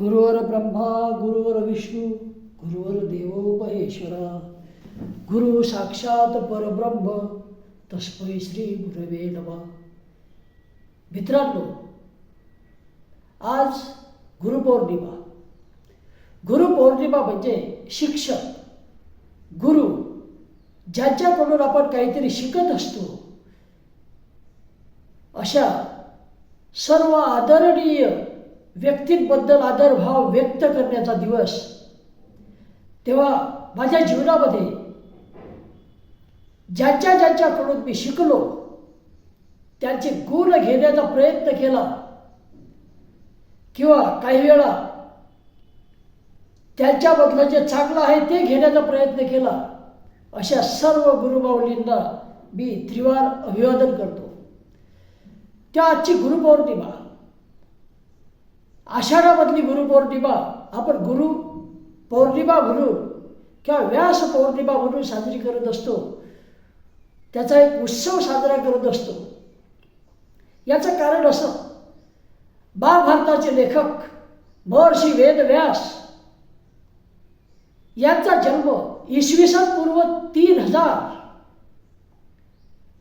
गुरुवर ब्रह्मा गुरुवर विष्णू गुरुवर देवो महेश्वरा गुरु साक्षात परब्रह्म तस्मै श्री गुरवे नमः. मित्रांनो आज गुरुपौर्णिमा. गुरुपौर्णिमा म्हणजे शिक्षक गुरु ज्यांच्याकडून आपण काहीतरी शिकत असतो अशा सर्व आदरणीय व्यक्तींबद्दल आदरभाव व्यक्त करण्याचा दिवस. तेव्हा माझ्या जीवनामध्ये ज्यांच्या ज्यांच्याकडून मी शिकलो त्यांचे गुण घेण्याचा प्रयत्न केला. किंवा काही वेळा त्यांच्यामधलं जे चांगलं आहे ते घेण्याचा प्रयत्न केला अशा सर्व गुरुमाऊलींना मी त्रिवार अभिवादन करतो. त्या आजची गुरुपौर्णिमा आषाढामधली गुरु पौर्णिमा आपण गुरु पौर्णिमा म्हणून किंवा व्यास पौर्णिमा म्हणून साजरी करत असतो. त्याचा एक उत्सव साजरा करत असतो. याचं कारण असं महाभारताचे लेखक महर्षी वेदव्यास यांचा जन्म इसवी सन पूर्व तीन हजार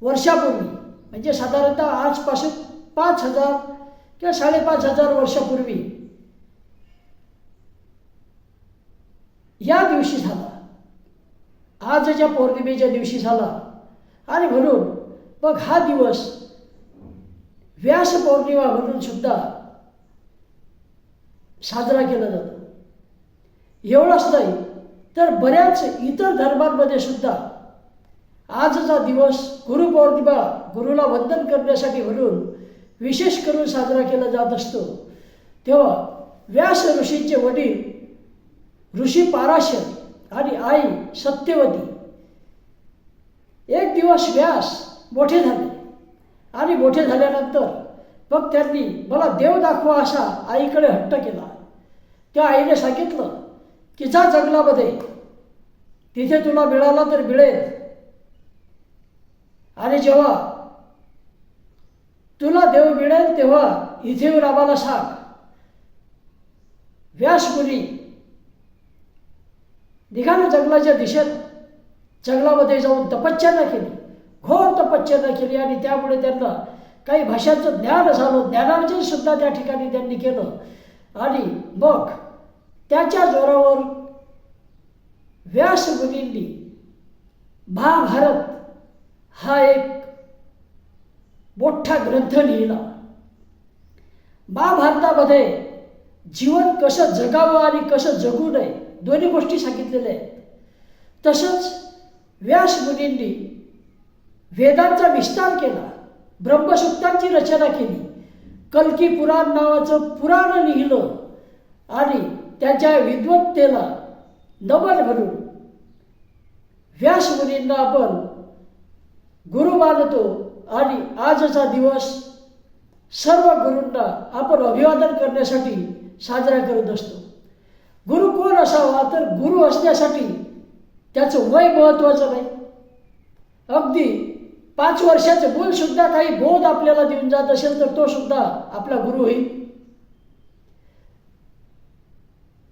वर्षापूर्वी म्हणजे साधारणतः आजपासून पाच हजार किंवा साडेपाच हजार वर्षापूर्वी. या दिवशी झाला. आजच्या पौर्णिमेच्या दिवशी झाला. आणि म्हणून मग हा दिवस व्यास पौर्णिमा म्हणून सुद्धा साजरा केला जातो. एवढंच नाही तर बऱ्याच इतर धर्मांमध्ये सुद्धा आजचा दिवस गुरुपौर्णिमा गुरुला वंदन करण्यासाठी म्हणून विशेष करून साजरा केला जात असतो. तेव्हा व्यास ऋषींचे वडील ऋषी पाराशर आणि आई सत्यवती. एक दिवस व्यास मोठे झाले आणि मोठे झाल्यानंतर मग त्यांनी मला देव दाखवा असा आईकडे हट्ट केला. त्या आईने सांगितलं की जा जंगलामध्ये तिथे तुला मिळाला तर मिळेल. आणि जेव्हा तुला देव मिळेल तेव्हा इथे सांग. व्यासमुनी निघानं जंगलाच्या दिशेत जंगलामध्ये जाऊन तपश्चर्या केली. घोर तपश्चर्या केली आणि त्यामुळे त्यांना काही भाषांचं ज्ञान झालं. ज्ञानार्जन सुद्धा त्या ठिकाणी त्यांनी केलं. आणि मग त्याच्या जोरावर व्यासमुनींनी महाभारत हा एक मोठा ग्रंथ लिहिला. महाभारतामध्ये जीवन कसं जगावं आणि कसं जगू नये दोन्ही गोष्टी सांगितलेल्या आहेत. तसंच व्यास मुनींनी वेदांचा विस्तार केला ब्रह्मसूत्रांची रचना केली कल्की पुराण नावाचं पुराण लिहिलं आणि त्याच्या विद्वत्तेला नमन म्हणून व्यास मुनींना आपण गुरु मानतो. आणि आजचा दिवस सर्व गुरूंना आपण अभिवादन करण्यासाठी साजरा करत असतो. गुरु कोण असावा तर गुरु असण्यासाठी त्याचं वय महत्त्वाचं नाही. अगदी पाच वर्षाचं मूलसुद्धा काही बोध आपल्याला देऊन जात असेल तर तो सुद्धा आपला गुरु होईल.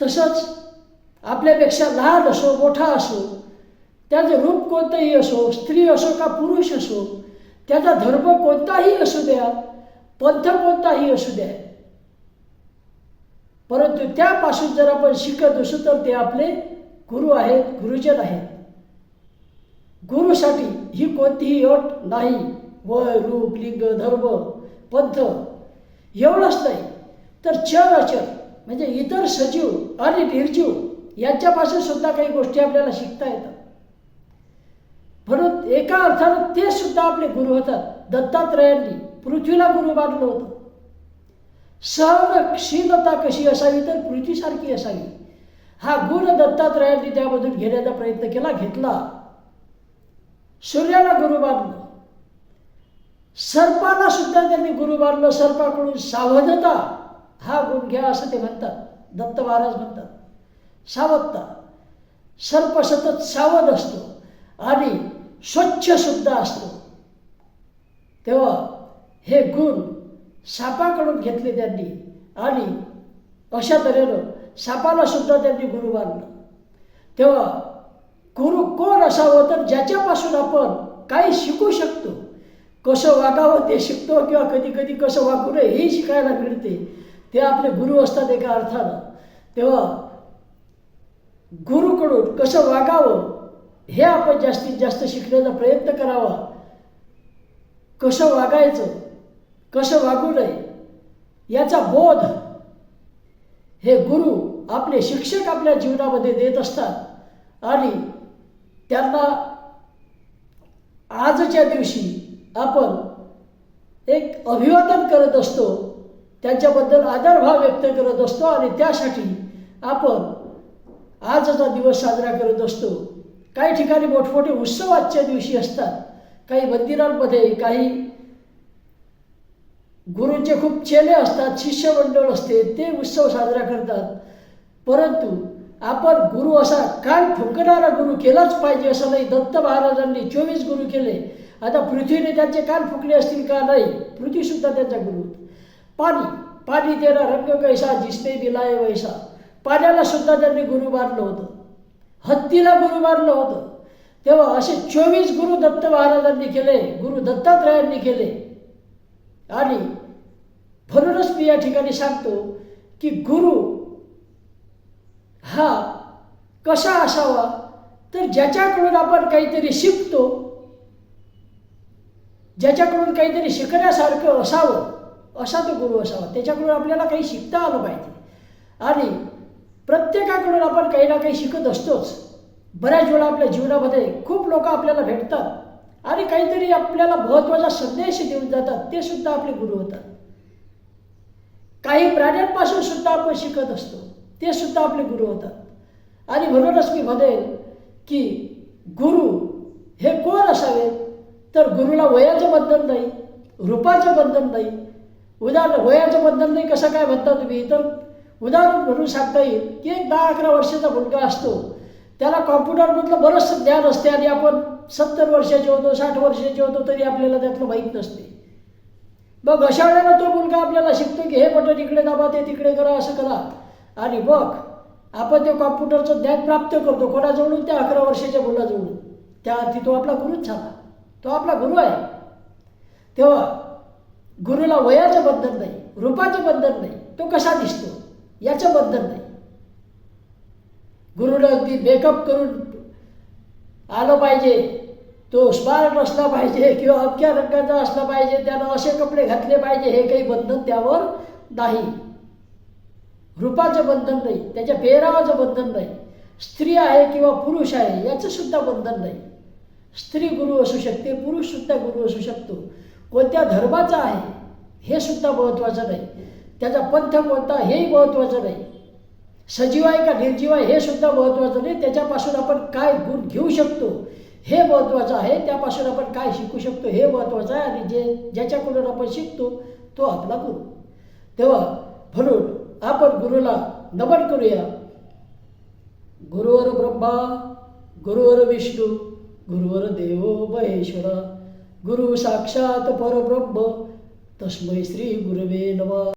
तसंच आपल्यापेक्षा लहान असो मोठा असो त्याचं रूप कोणतंही असो स्त्री असो का पुरुष असो त्याचा धर्म कोणताही असू द्या पंथ कोणताही असू द्या. परंतु त्यापासून जर आपण शिकत असू तर ते आपले गुरु आहेत गुरुजन आहेत. गुरुसाठी ही कोणतीही अट नाही. वय रूप लिंग धर्म पंथ एवढंच नाही. तर चर अचर म्हणजे इतर सजीव आणि निर्जीव यांच्यापासून सुद्धा काही गोष्टी आपल्याला शिकता येतात. एका अर्थानं ते सुद्धा आपले गुरु होतात. दत्तात्रयांनी पृथ्वीला गुरु मानलं होतं. सहनशीलता कशी असावी तर पृथ्वीसारखी असावी. हा गुण दत्तात्रयांनी त्यामधून घेण्याचा प्रयत्न केला घेतला. सूर्याला गुरु मानलं. सर्पाला सुद्धा त्यांनी गुरु मानलं. सर्पाकडून सावधता हा गुण घ्या असं ते म्हणतात. दत्त महाराज म्हणतात. सावधता. सर्प सतत सावध असतो. आणि स्वच्छ सुद्धा असतो. तेव्हा हे गुण सापाकडून घेतले त्यांनी आणि अशा तऱ्हेनं सापाला सुद्धा त्यांनी गुरु मानलं. तेव्हा गुरु कोण असावं तर ज्याच्यापासून आपण काही शिकू शकतो कसं वागावं ते शिकतो किंवा कधी कधी कसं वागू नये हेही शिकायला मिळते ते आपले गुरु असतात एका अर्थानं. तेव्हा गुरुकडून कसं वागावं हे आपण जास्तीत जास्त शिकण्याचा प्रयत्न करावा. कसं वागायचं? कसं वागू नये? याचा बोध हे गुरु आपले शिक्षक आपल्या जीवनामध्ये देत असतात. आणि त्यांना आजच्या दिवशी आपण एक अभिवादन करत असतो. त्यांच्याबद्दल आदरभाव व्यक्त करत असतो. आणि त्यासाठी आपण आजचा दिवस साजरा करत असतो. काही ठिकाणी मोठमोठे उत्सव आजच्या दिवशी असतात. काही मंदिरांमध्ये काही गुरूंचे खूप चेले असतात शिष्यमंडळ असते ते उत्सव साजरा करतात. परंतु आपण गुरु असा कान फुंकणारा गुरु केलाच पाहिजे असं नाही. दत्त महाराजांनी चोवीस गुरु केले. आता पृथ्वीने त्यांचे कान फुकले असतील का नाही? पृथ्वीसुद्धा त्यांचा गुरु पाणी पाणी तेरा रंग कैसा जिसने दिलाय वैसा पाण्याला सुद्धा त्यांनी गुरु मानलं होतं. हत्तीला गुरु मानलं होतं. तेव्हा असे चोवीस गुरु दत्त महाराजांनी केले गुरु दत्तात्रयांनी केले. आणि म्हणूनच मी या ठिकाणी सांगतो की गुरु हा कसा असावा तर ज्याच्याकडून आपण काहीतरी शिकतो ज्याच्याकडून काहीतरी शिकण्यासारखं असावं असा तो गुरु असावा. त्याच्याकडून आपल्याला काही शिकता आलं पाहिजे. आणि प्रत्येकाकडून आपण काही ना काही शिकत असतोच. बऱ्याच वेळा आपल्या जीवनामध्ये खूप लोक आपल्याला भेटतात आणि काहीतरी आपल्याला महत्त्वाचा संदेश देऊन जातात ते सुद्धा आपले गुरु होतात. काही प्राण्यांपासून सुद्धा आपण शिकत असतो ते सुद्धा आपले गुरु होतात. आणि म्हणूनच मी म्हणेन की गुरु हे कोण असावे? तर गुरुला वयाचं बंधन नाही रूपाचं बंधन नाही. उदाहरण वयाचं बंधन नाही कसं काय म्हणता तुम्ही? तर उदाहरण म्हणून सांगता येईल की एक दहा अकरा वर्षाचा मुलगा असतो. त्याला कॉम्प्युटरमधलं बरंचसं ज्ञान असते आणि आपण सत्तर वर्षाचे होतो साठ वर्षाचे होतो तरी आपल्याला त्यातलं माहीत नसते. मग अशा वेळेला तो मुलगा आपल्याला शिकतो की हे बटन इकडे दाबा ते तिकडे करा असं करा. आणि मग आपण ते कॉम्प्युटरचं ज्ञान प्राप्त करतो कोणाजवळून? त्या अकरा वर्षाच्या मुलाजवळून. त्या अर्थी तो आपला गुरुच झाला. तो आपला गुरु आहे. तेव्हा गुरुला वयाचं बंधन नाही रूपाचं बंधन नाही. तो कसा दिसतो? याचं बंधन नाही. गुरुनं अगदी मेकअप करून आलं पाहिजे. तो स्मार्ट असला पाहिजे किंवा अमक्या रंगाचा असला पाहिजे त्यानं असे कपडे घातले पाहिजे हे काही बंधन त्यावर नाही. रूपाचं बंधन नाही त्याच्या पेहरावाचं बंधन नाही. स्त्री आहे किंवा पुरुष आहे याचं सुद्धा बंधन नाही. स्त्री गुरु असू शकते पुरुष सुद्धा गुरु असू शकतो. कोणत्या धर्माचा आहे हे सुद्धा महत्त्वाचं नाही. त्याचा पंथ कोणता हेही महत्त्वाचं नाही. सजीव आहे का निर्जीव आहे हे सुद्धा महत्त्वाचं नाही. त्याच्यापासून आपण काय गुण घेऊ शकतो हे महत्त्वाचं आहे. त्यापासून आपण काय शिकू शकतो हे महत्त्वाचं आहे. आणि जे ज्याच्याकडून आपण शिकतो तो आपला गुरु तेव्हा म्हणून आपण गुरुला नमन करूया. गुरुवर ब्रह्मा गुरुवर विष्णू गुरुवर देवो महेश्वरा. गुरु साक्षात परब्रह्म. तस्मै श्री गुरवे नमः.